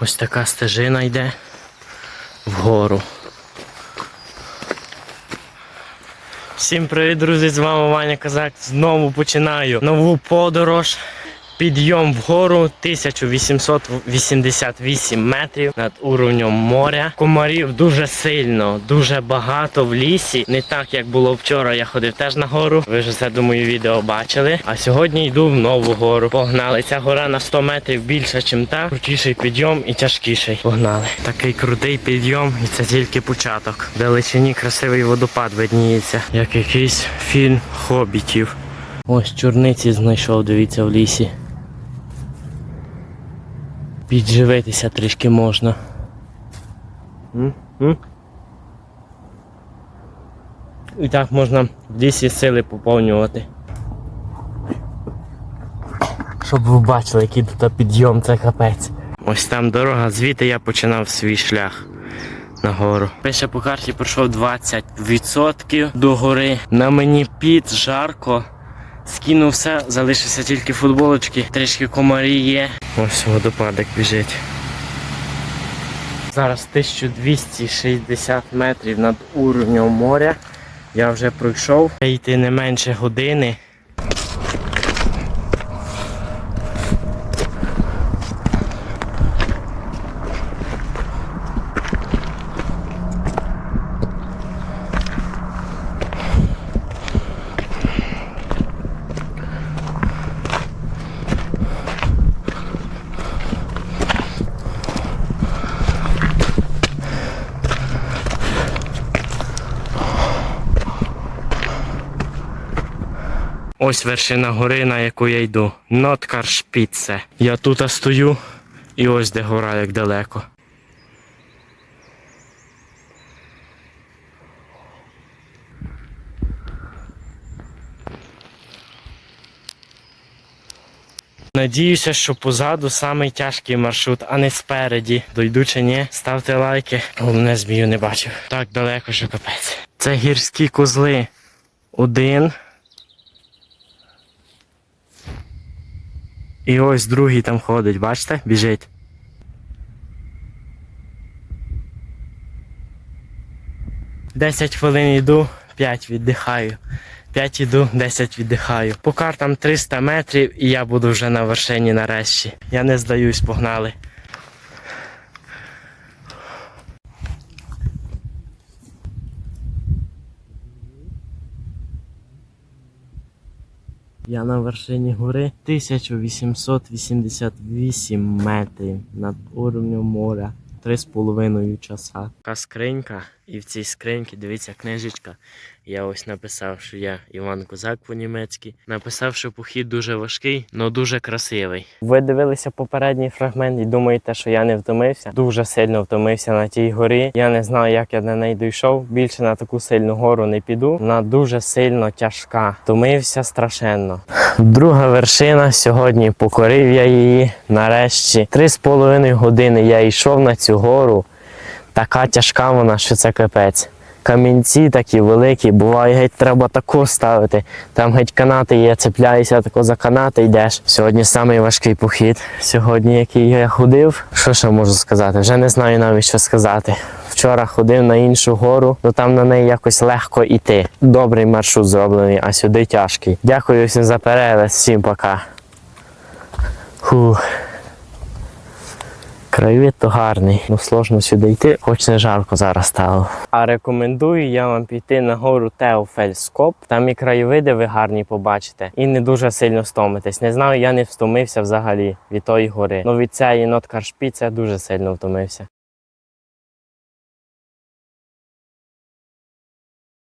Ось така стежина йде вгору. Всім привіт, друзі! З вами Ваня Козак. Знову починаю нову подорож. Підйом вгору 1888 метрів над уровнем моря. Комарів дуже сильно, дуже багато в лісі. Не так як було вчора. Я ходив теж на гору. Ви ж це думаю відео бачили. А сьогодні йду в нову гору. Погнали. Ця гора на 100 метрів більша, ніж та. Крутіший підйом і тяжкіший. Погнали. Такий крутий підйом, і це тільки початок. В Далечині красивий водопад видніється, як якийсь фільм хобітів. Ось чорниці знайшов, дивіться в лісі. Підживитися трішки можна. І так можна в лісі сили поповнювати. Щоб ви бачили, який тут підйом, це капець. Ось там дорога, звідти я починав свій шлях нагору. Пише по карті пройшов 20% до гори. На мені піт, жарко. Скинув все, залишився тільки футболочки, трішки комарі є. Ось водопадик біжить. Зараз 1260 метрів над уровнем моря. Я вже пройшов. Йти не менше години. Ось вершина гори, на яку я йду. Ноткаршпіце. Я тут стою і ось де гора як далеко. Надіюся, що позаду самий тяжкий маршрут, а не спереді. Дойду чи ні, ставте лайки. Головне змію не бачив. Так далеко, що капець. Це гірські козли. Один. І ось другий там ходить, бачите? Біжить. Десять хвилин йду, п'ять віддихаю. П'ять іду, 10 віддихаю. По картам 300 метрів і я буду вже на вершині нарешті. Я не здаюсь, погнали. Я на вершині гори 1888 метрів над уровнем моря. Три з половиною часа. Така скринька, і в цій скриньці, дивіться, книжечка. Я ось написав, що я Іван Козак по-німецьки. Написав, що похід дуже важкий, але дуже красивий. Ви дивилися попередній фрагмент і думаєте, що я не втомився. Дуже сильно втомився на тій горі. Я не знаю, як я на неї дійшов. Більше на таку сильну гору не піду. Вона дуже сильно тяжка. Втомився страшенно. Друга вершина сьогодні покорив я її. Нарешті три з половиною години я йшов на цю гору. Така тяжка вона, що це капець. Камінці такі великі, буває, геть треба тако ставити. Там геть канати є, цепляєшся тако за канати йдеш. Сьогодні самий важкий похід. Сьогодні, який я ходив, що ще можу сказати? Вже не знаю навіть що сказати. Вчора ходив на іншу гору, то там на неї якось легко йти. Добрий маршрут зроблений, а сюди тяжкий. Дякую всім за перегляд, всім пока. Фух. Краєвид то гарний, ну сложно сюди йти, хоч не жарко зараз стало. А рекомендую я вам піти на гору Теофельскоп. Там і краєвиди ви гарні побачите, і не дуже сильно стомитесь. Не знаю, я не втомився взагалі від тої гори. Ну від цієї ноткаршпіця дуже сильно втомився.